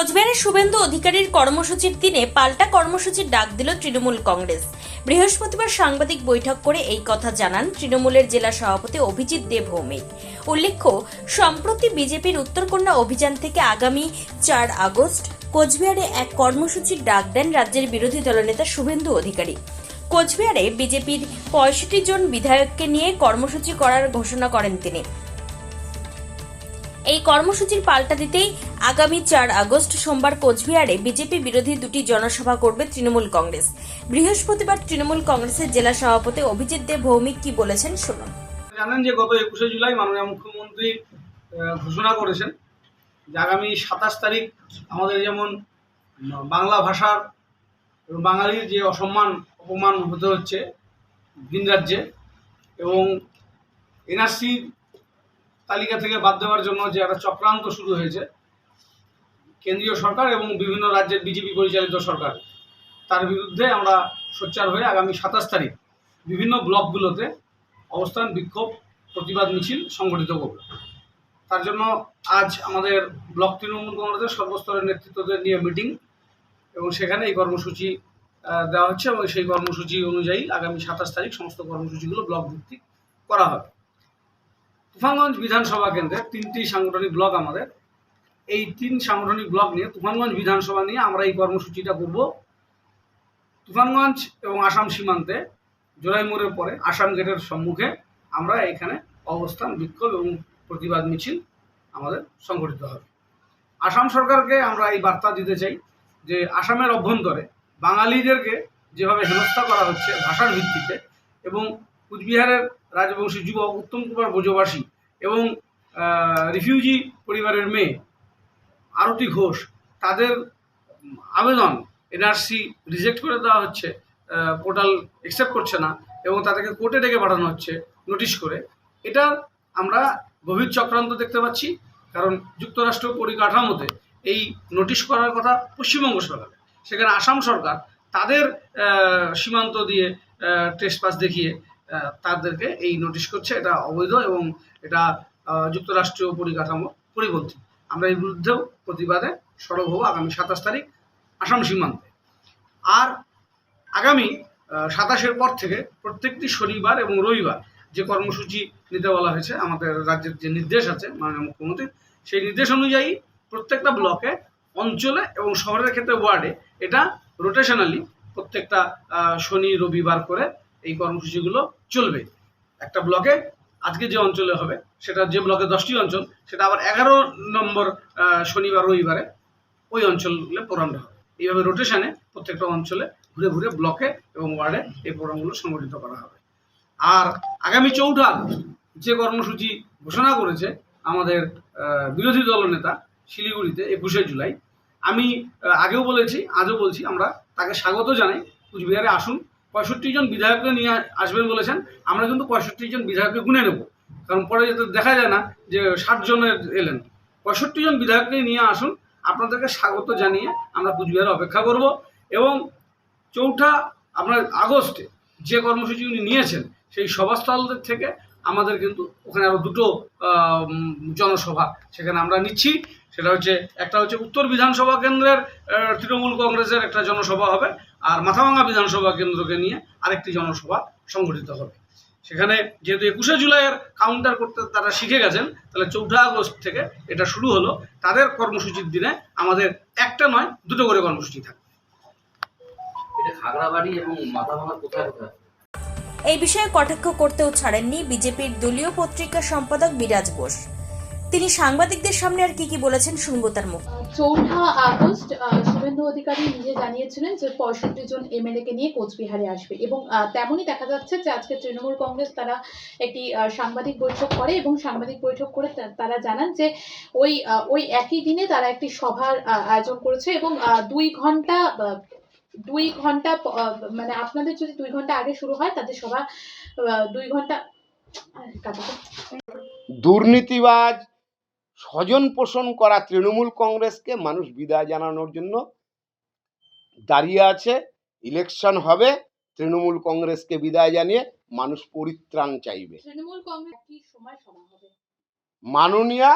কোচবিহারের শুভেন্দু অধিকারীর কর্মসূচির দিনে পাল্টা কর্মসূচির ডাক দিল তৃণমূল কংগ্রেস। বৃহস্পতিবার সাংবাদিক বৈঠক করে এই কথা জানান তৃণমূলের জেলা সভাপতি অভিজিৎ দেব ভৌমিক। উল্লেখ্য, সম্প্রতি বিজেপির উত্তরকন্যা অভিযান থেকে আগামী চার আগস্ট কোচবিহারে এক কর্মসূচির ডাক দেন রাজ্যের বিরোধী দলনেতা শুভেন্দু অধিকারী। কোচবিহারে বিজেপির পঁয়ষট্টি জন বিধায়ককে নিয়ে কর্মসূচি করার ঘোষণা করেন তিনি। এই কর্মসূচির পাল্টা দিতেই আগামী চার আগস্ট সোমবার কোচবিহারে বিজেপি বিরোধী দুটি জনসভা করবে তৃণমূল কংগ্রেস। বৃহস্পতিবার তৃণমূল কংগ্রেসের জেলা সভাপতি অভিজিৎ দেব ভৌমিক কি বলেছেন শুনুন। জানেন যে গত একুশে জুলাই মাননীয় মুখ্যমন্ত্রী ঘোষণা করেছেন যে আগামী সাতাশ তারিখ আমাদের যেমন বাংলা ভাষার বাঙালির যে অসম্মান, অপমান হতে হচ্ছে ভিন রাজ্যে এবং এনআরসি তালিকা থেকে বাদ দেওয়ার জন্য যে একটা চক্রান্ত শুরু হয়েছে কেন্দ্রীয় সরকার এবং বিভিন্ন রাজ্যের বিজেপি পরিচালিত সরকার। তার বিরুদ্ধে আমরা সোচ্চার হয়ে আগামী সাতাশ তারিখ বিভিন্ন ব্লকগুলোতে অবস্থান, বিক্ষোভ, প্রতিবাদ মিছিল সংগঠিত করব। তার জন্য আজ আমাদের ব্লক তৃণমূল কংগ্রেসের সর্বস্তরের নেতৃত্বদের নিয়ে মিটিং এবং সেখানে এই কর্মসূচি দেওয়া হচ্ছে এবং সেই কর্মসূচি অনুযায়ী আগামী সাতাশ তারিখ সমস্ত কর্মসূচিগুলো ব্লক ভিত্তিক করা হবে। তুফানগঞ্জ বিধানসভা কেন্দ্রে তিনটি সাংগঠনিক ব্লক আমাদের। এই তিন সাংগঠনিক ব্লক নিয়ে, তুফানগঞ্জ বিধানসভা নিয়ে আমরা এই কর্মসূচিটা করব। তুফানগঞ্জ এবং আসাম সীমান্তে জোড়াই মোড়ের পরে আসাম গেটের সম্মুখে আমরা এখানে অবস্থান, বিক্ষোভ এবং প্রতিবাদ মিছিল আমাদের সংগঠিত হবে। আসাম সরকারকে আমরা এই বার্তা দিতে চাই যে আসামের অভ্যন্তরে বাঙালিদেরকে যেভাবে হেনস্থা করা হচ্ছে ভাষার ভিত্তিতে এবং কুচবিহারের রাজবংশী যুবক উত্তম কুমার ব্রজবাসী এবং রিফিউজি পরিবারের মেয়ে আরতি ঘোষ, তাদের আবেদন এনআরসি রিজেক্ট করে দেওয়া হচ্ছে পোর্টাল অ্যাকসেপ্ট করছে না এবং তাদেরকে কোর্টে ডেকে পাঠানো হচ্ছে নোটিশ করে। এটা আমরা গভীর চক্রান্ত দেখতে পাচ্ছি, কারণ যুক্তরাষ্ট্র পরিকাঠামোতে এই নোটিশ করার কথা পশ্চিমবঙ্গ সরকার সেখানে আসাম সরকার তাদের সীমান্ত দিয়ে টেস্ট পাস দেখিয়ে তাদেরকে এই নোটিশ করছে। এটা অবৈধ এবং এটা যুক্তরাষ্ট্রীয় পরিকাঠামো পরিপন্থী আমরা এর বিরুদ্ধেও প্রতিবাদে সরব হব আগামী সাতাশ তারিখ আসাম সীমান্তে। আর আগামী সাতাশের পর থেকে প্রত্যেকটি শনিবার এবং রবিবার যে কর্মসূচি নিতে বলা হয়েছে, আমাদের রাজ্যের যে নির্দেশ আছে মাননীয় মুখ্যমন্ত্রী সেই নির্দেশ অনুযায়ী প্রত্যেকটা ব্লকে, অঞ্চলে এবং শহরের ক্ষেত্রে ওয়ার্ডে এটা রোটেশনালি প্রত্যেকটা শনি, রবিবার করে এই কর্মসূচিগুলো চলবে। একটা ব্লকে আজকে যে অঞ্চলে হবে, সেটা যে ব্লকে দশটি অঞ্চল, সেটা আবার এগারো নম্বর শনিবার, রবিবারে ওই অঞ্চলগুলো প্রোগ্রামটা হবে। এইভাবে রোটেশনে প্রত্যেকটা অঞ্চলে ঘুরে ঘুরে ব্লকে এবং ওয়ার্ডে এই প্রোগ্রামগুলো সংগঠিত করা হবে। আর আগামী চৌঠা যে কর্মসূচি ঘোষণা করেছে আমাদের বিরোধী দলনেতা শিলিগুড়িতে একুশে জুলাই, আমি আগেও বলেছি, আজও বলছি, আমরা তাকে স্বাগত জানাই। কুচবিহারে আসুন পঁয়ষট্টি জন বিধায়ককে নিয়ে আসবেন বলেছেন, আমরা কিন্তু পঁয়ষট্টি জন বিধায়ককে গুনে নেব। কারণ পরে যাতে দেখা যায় না যে ষাট জনের এলেন। পঁয়ষট্টি জন বিধায়ককে নিয়ে আসুন, আপনাদেরকে স্বাগত জানিয়ে আমরা কুচবিহারে অপেক্ষা করব এবং চৌঠা আপনার আগস্টে যে কর্মসূচি উনি নিয়েছেন, সেই সভাস্থলদের থেকে আমাদের কিন্তু ওখানে আরও দুটো জনসভা সেখানে আমরা নিচ্ছি। সেটা হচ্ছে একটা হচ্ছে উত্তর বিধানসভা কেন্দ্রের আহ, তৃণমূল কংগ্রেসের একটা জনসভা হবে আর মাথাভাঙ্গা বিধানসভা কেন্দ্রকে নিয়ে আরেকটি জনসভা সংগঠিত হবে। সেখানে যেহেতু একুশে জুলাইয়ের কাউন্টার করতে তারা শিখে গেছেন তাহলে চৌঠা আগস্ট থেকে এটা শুরু হলো। তাদের কর্মসূচির দিনে আমাদের একটা নয় দুটো করে কর্মসূচি থাকবে। এই বিষয়ে কটাক্ষ করতেও ছাড়েননি বিজেপির দলীয় পত্রিকা সম্পাদক বিরাজ বোস। তিনি সাংবাদিকদের সামনে আর কি কি বলেছেন শুনব তার মুখ। চৌঠা আগস্ট শুভেন্দু অধিকারী নিজে জানিয়েছিলেন যে পঁয়ষট্টি জন এমএলএ কে নিয়ে কোচবিহারে আসবে এবং তেমনই দেখা যাচ্ছে যে আজকে তৃণমূল কংগ্রেস তারা একটি সাংবাদিক বৈঠক করে এবং সাংবাদিক বৈঠক করে তা- তারা জানান যে ওই ওই একই দিনে তারা একটি সভার আয়োজন করেছে এবং দুই ঘণ্টা দুই ঘণ্টা মানে আপনাদের যদি দুই ঘণ্টা আগে শুরু হয় তাদের সভা দুই ঘণ্টা দুর্নীতিবাজ স্বজন পোষণ করা তৃণমূল কংগ্রেসকে মানুষ বিদায় জানানোর জন্য দাঁড়িয়ে আছে। ইলেকশন হবে তৃণমূল কংগ্রেসকে বিদায় জানিয়ে মানুষ পরিত্রাণ চাইবে। মাননীয়া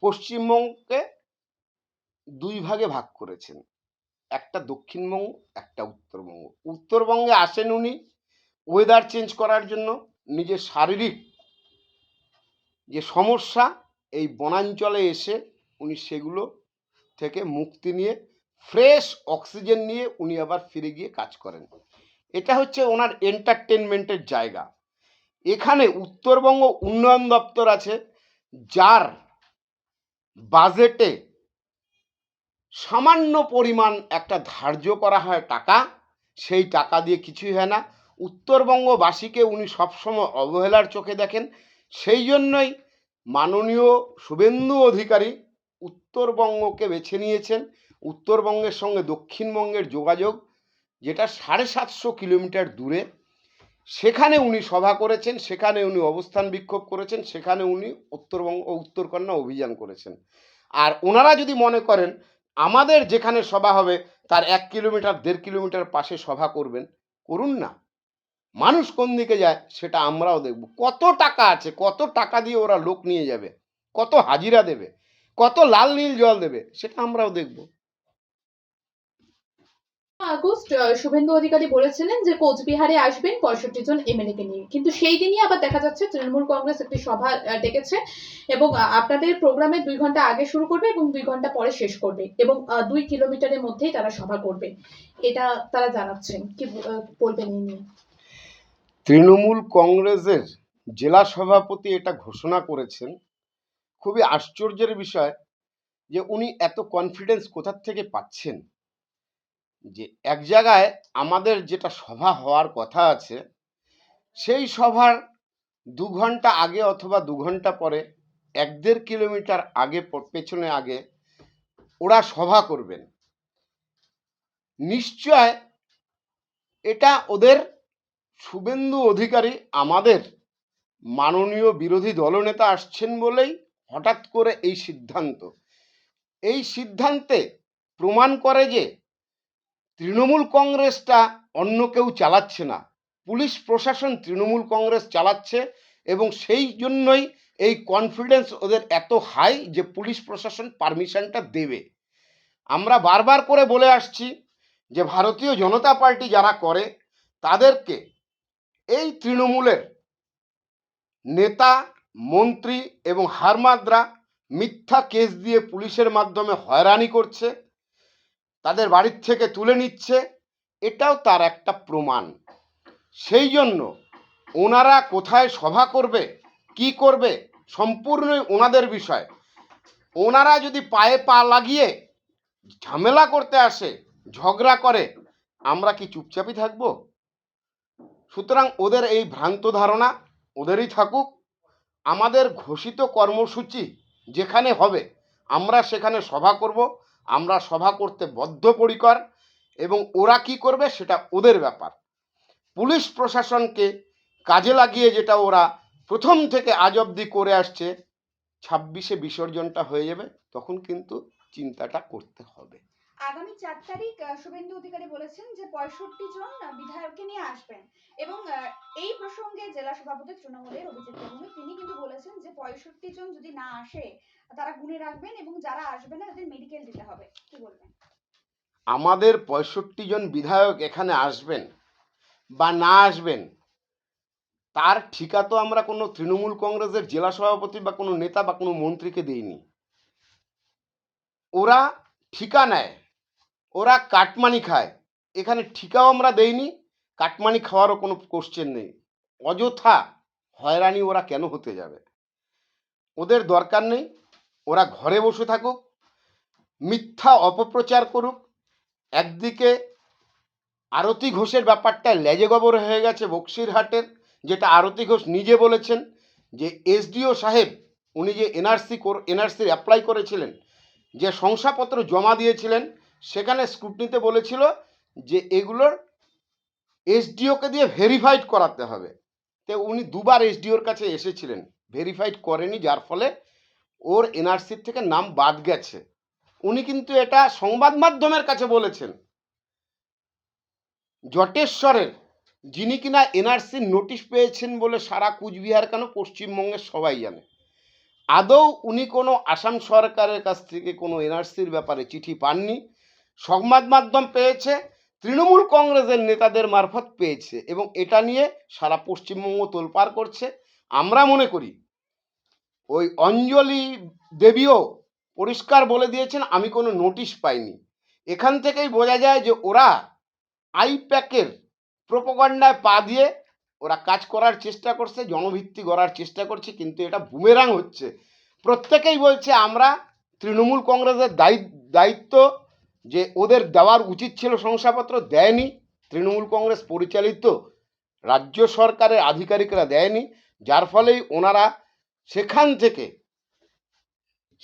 পশ্চিমবঙ্গকে দুই ভাগে ভাগ করেছেন। একটা দক্ষিণবঙ্গ একটা উত্তরবঙ্গ। উত্তরবঙ্গে আসেন উনি ওয়েদার চেঞ্জ করার জন্য। নিজের শারীরিক যে সমস্যা এই বনাঞ্চলে এসে উনি সেগুলো থেকে মুক্তি নিয়ে, ফ্রেশ অক্সিজেন নিয়ে উনি আবার ফিরে গিয়ে কাজ করেন। এটা হচ্ছে ওনার এন্টারটেনমেন্টের জায়গা। এখানে উত্তরবঙ্গ উন্নয়ন দপ্তর আছে, যার বাজেটে সামান্য পরিমাণ একটা ধার্য করা হয় টাকা, সেই টাকা দিয়ে কিছুই হয় না। উত্তরবঙ্গবাসীকে উনি সবসময় অবহেলার চোখে দেখেন। সেই জন্যই মাননীয় শুভেন্দু অধিকারী উত্তরবঙ্গকে বেছে নিয়েছেন। উত্তরবঙ্গের সঙ্গে দক্ষিণবঙ্গের যোগাযোগ, যেটা সাড়ে সাতশো কিলোমিটার দূরে। সেখানে উনি সভা করেছেন, সেখানে উনি অবস্থান বিক্ষোভ করেছেন, সেখানে উনি উত্তরবঙ্গ উত্তরকন্যা অভিযান করেছেন। আর ওনারা যদি মনে করেন, আমাদের যেখানে সভা হবে, তার এক কিলোমিটার, দেড় কিলোমিটার পাশে সভা করবেন, করুন না। মানুষ কোন দিকে যায় সেটা আমরাও দেখব। কত টাকা আছে, কত টাকা দিয়ে ওরা লোক নিয়ে যাবে, কত হাজিরা দেবে, কত লাল নীল জল দেবে, সেটা আমরাও দেখব। আগস্ট শুভেন্দু অধিকারী বলেছিলেন যে কোচবিহারে আসবেন পঁয়ষট্টি জন এমএলএ কে নিয়ে। কিন্তু সেই দিনই আবার দেখা যাচ্ছে তৃণমূল কংগ্রেস একটি সভা ডেকেছে এবং আপনাদের প্রোগ্রামে দুই ঘণ্টা আগে শুরু করবে এবং দুই ঘণ্টা পরে শেষ করবে এবং দুই কিলোমিটারের মধ্যেই তারা সভা করবে। এটা তারা জানাচ্ছেন। কি বলবেন এই নিয়ে? তৃণমূল কংগ্রেসের জেলা সভাপতি এটা ঘোষণা করেছেন। খুবই আশ্চর্যের বিষয় যে উনি এত কনফিডেন্স কোথার থেকে পাচ্ছেন? যে এক জায়গায় আমাদের যেটা সভা হওয়ার কথা আছে, সেই সভার দু ঘণ্টা আগে অথবা দু ঘণ্টা পরে, এক দেড় কিলোমিটার আগে পেছনে আগে ওরা সভা করবেন। নিশ্চয় এটা ওদের শুভেন্দু অধিকারী আমাদের মাননীয় বিরোধী দলনেতা আসছেন বলেই হঠাৎ করে এই সিদ্ধান্ত। এই সিদ্ধান্তে প্রমাণ করে যে তৃণমূল কংগ্রেসটা অন্য কেউ চালাচ্ছে না। পুলিশ প্রশাসন তৃণমূল কংগ্রেস চালাচ্ছে এবং সেই জন্যই এই কনফিডেন্স ওদের এত হাই যে পুলিশ প্রশাসন পারমিশনটা দেবে। আমরা বারবার করে বলে আসছি যে ভারতীয় জনতা পার্টি যারা করে, তাদেরকে এই তৃণমূলের নেতা, মন্ত্রী এবং হারমাদরা মিথ্যা কেস দিয়ে পুলিশের মাধ্যমে হয়রানি করছে, তাদের বাড়ির থেকে তুলে নিচ্ছে, এটাও তার একটা প্রমাণ। সেই জন্য ওনারা কোথায় সভা করবে, কি করবে, সম্পূর্ণই ওনাদের বিষয়। ওনারা যদি পায়ে পা লাগিয়ে ঝামেলা করতে আসে, ঝগড়া করে, আমরা কি চুপচাপই থাকব? সুতরাং ওদের এই ভ্রান্ত ধারণা ওদেরই থাকুক। আমাদের ঘোষিত কর্মসূচি যেখানে হবে, আমরা সেখানে সভা করব, আমরা সভা করতে বদ্ধপরিকর এবং ওরা কি করবে সেটা ওদের ব্যাপার। পুলিশ প্রশাসনকে কাজে লাগিয়ে যেটা ওরা প্রথম থেকে আজ অবধি করে আসছে, ছাব্বিশে বিসর্জনটা হয়ে যাবে, তখন কিন্তু চিন্তাটা করতে হবে। আগামী চার তারিখ শুভেন্দু অধিকারী বলেছেন যে পঁয়ষট্টি জন বিধায়ককে নিয়ে আসবেন। এবং এই প্রসঙ্গে জেলা সভাপতি তৃণমূলের অভিজিৎ দেবভূমি তিনি কিন্তু বলেছেন যে পঁয়ষট্টি জন যদি না আসে, তারা গুনে রাখবেন এবং যারা আসবে না, তাদের মেডিকেল দিতে হবে। কি বলবেন? আমাদের পঁয়ষট্টি জন বিধায়ক এখানে আসবেন বা না আসবেন, তার ঠিকা তো আমরা কোনো তৃণমূল কংগ্রেসের জেলা সভাপতি বা কোনো নেতা বা কোনো মন্ত্রীকে দিইনি। ওরা ঠিকা নেয়। ওরা কাটমানি খায়। এখানে ঠিকাও আমরা দেইনি, কাটমানি খাওয়ারও কোনো কোশ্চেন নেই। অযথা হয়রানি ওরা কেন হতে যাবে? ওদের দরকার নেই, ওরা ঘরে বসে থাকুক, মিথ্যা অপপ্রচার করুক, একদিকে আরতি ঘোষের ব্যাপারটা লেজে গবর হয়ে গেছে বক্সিরহাটের, যেটা আরতি ঘোষ নিজে বলেছেন যে, এসডিও সাহেব, উনি যে এনআরসি এনআরসির অ্যাপ্লাই করেছিলেন, যে শংসাপত্র জমা দিয়েছিলেন সেখানে স্ক্রুটনিতে বলেছিল যে এগুলোর এসডিওকে দিয়ে ভেরিফাইড করাতে হবে। তো উনি দুবার এসডিওর কাছে এসেছিলেন। ভেরিফাইড করেনি, যার ফলে ওর এনআরসির থেকে নাম বাদ গেছে। উনি কিন্তু এটা সংবাদ মাধ্যমের কাছে বলেছেন। জটেশ্বরের, যিনি কিনা এনআরসির নোটিশ পেয়েছেন বলে সারা কুচবিহার কেন পশ্চিমবঙ্গের সবাই জানে। আদৌ উনি কোনো আসাম সরকারের কাছ থেকে কোনো এনআরসির ব্যাপারে চিঠি পাননি? সংবাদ মাধ্যম পেয়েছে, তৃণমূল কংগ্রেসের নেতাদের মারফত পেয়েছে এবং এটা নিয়ে সারা পশ্চিমবঙ্গ তোলপাড় করছে। আমরা মনে করি, ওই অঞ্জলি দেবীও পরিষ্কার বলে দিয়েছেন, আমি কোনো নোটিশ পাইনি। এখান থেকেই বোঝা যায় যে ওরা আইপ্যাকের প্রোপাগান্ডায় পা দিয়ে ওরা কাজ করার চেষ্টা করছে, জনভিত্তি গড়ার চেষ্টা করছে, কিন্তু এটা বুমেরাং হচ্ছে। প্রত্যেকেই বলছে, আমরা তৃণমূল কংগ্রেসের দায়ি- দায়িত্ব যে ওদের দেওয়ার উচিত ছিল শংসাপত্র দেয়নি, তৃণমূল কংগ্রেস পরিচালিত রাজ্য সরকারের আধিকারিকরা দেয়নি, যার ফলেই ওনারা সেখান থেকে,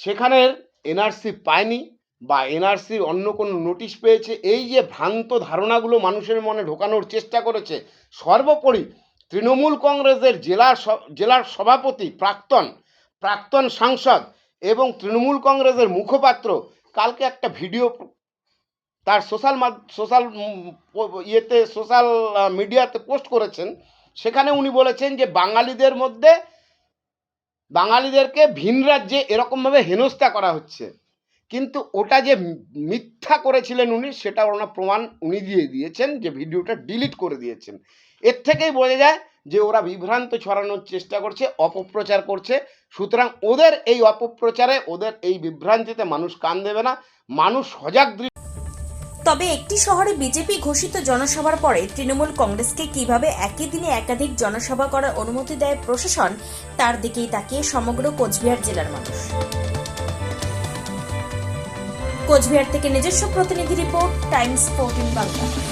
সেখানের এনআরসি পায়নি বা এনআরসির অন্য কোনো নোটিশ পেয়েছে। এই যে ভ্রান্ত ধারণাগুলো মানুষের মনে ঢোকানোর চেষ্টা করেছে, সর্বোপরি তৃণমূল কংগ্রেসের জেলা জেলার সভাপতি, প্রাক্তন প্রাক্তন সাংসদ এবং তৃণমূল কংগ্রেসের মুখপাত্র কালকে একটা ভিডিও তার সোশ্যাল সোশ্যাল ইয়েতে সোশ্যাল মিডিয়াতে পোস্ট করেছেন। সেখানে উনি বলেছেন যে, বাঙালিদের মধ্যে, বাঙালিদেরকে ভিন রাজ্যে এরকমভাবে হেনস্থা করা হচ্ছে। কিন্তু ওটা যে মিথ্যা করেছিলেন উনি, সেটা ওনার প্রমাণ উনি দিয়ে দিয়েছেন যে, ভিডিওটা ডিলিট করে দিয়েছেন। এর থেকেই বোঝা যায় যে, ওরা বিভ্রান্ত, ছড়ানোর চেষ্টা করছে, অপপ্রচার করছে। সুতরাং ওদের এই অপপ্রচারে, ওদের এই বিভ্রান্তিতে মানুষ কান দেবে না। মানুষ সজাগ দৃষ্টি তবে একটি শহরে বিজেপি ঘোষিত জনসভার পরে তৃণমূল কংগ্রেসকে কীভাবে একই দিনে একাধিক জনসভা করার অনুমতি দেয় প্রশাসন, তার দিকেই তাকিয়ে সমগ্র কোচবিহার জেলার মানুষ। কোচবিহার থেকে নিজস্ব প্রতিনিধি রিপোর্ট, টাইমস ফোরটিন বাংলা।